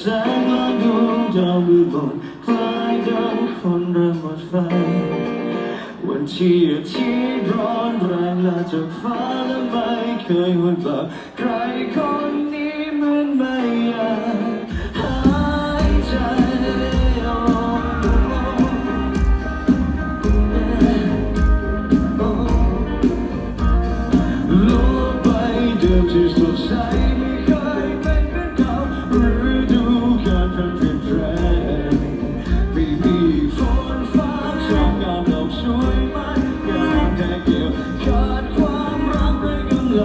แสงและดวงดาวบนคล้ายกังคนเริ่มหมดไฟวันที่อาทิตย์ร้อนแรงและจากฟ้าและไม่เคยหวนกลับใครคน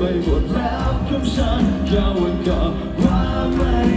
bay một แล้ว không sao cao hơn cả hoa bay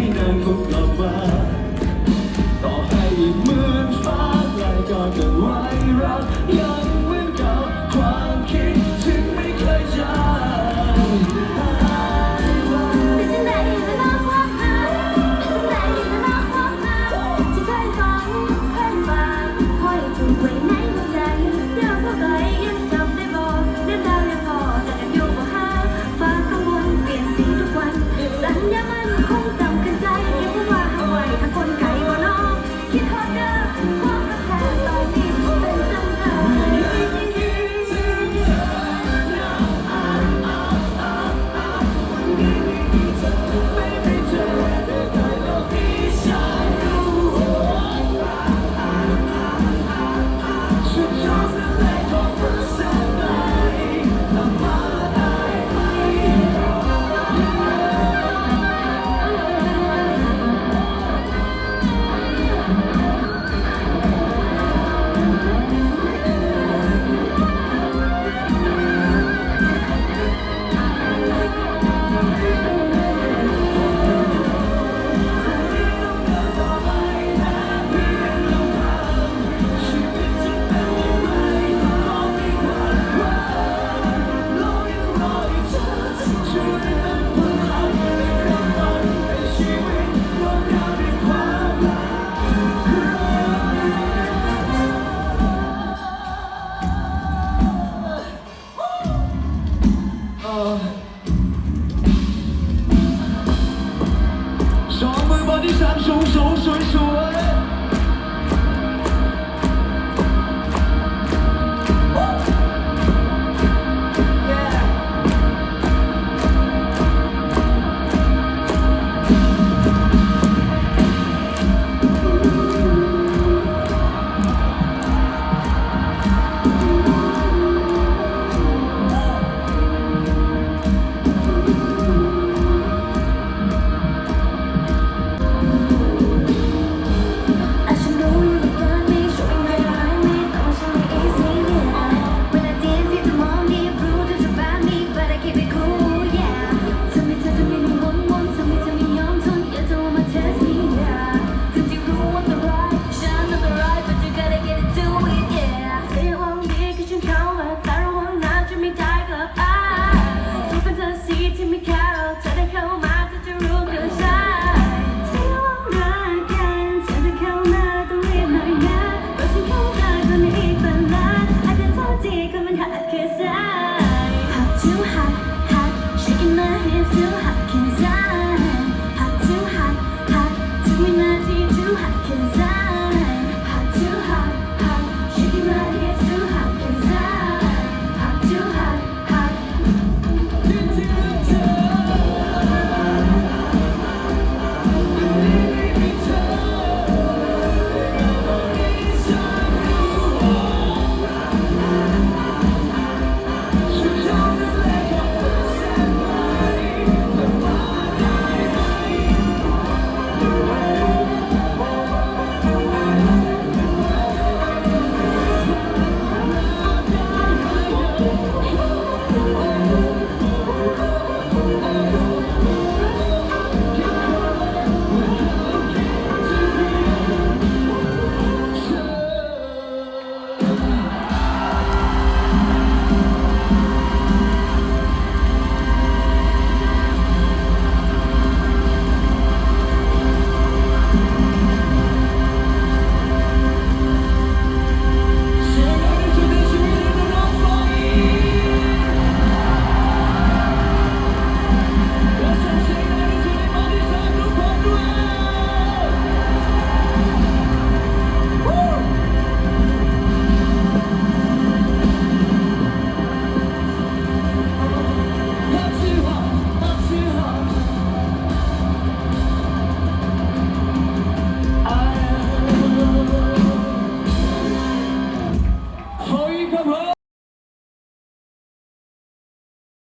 手甩甩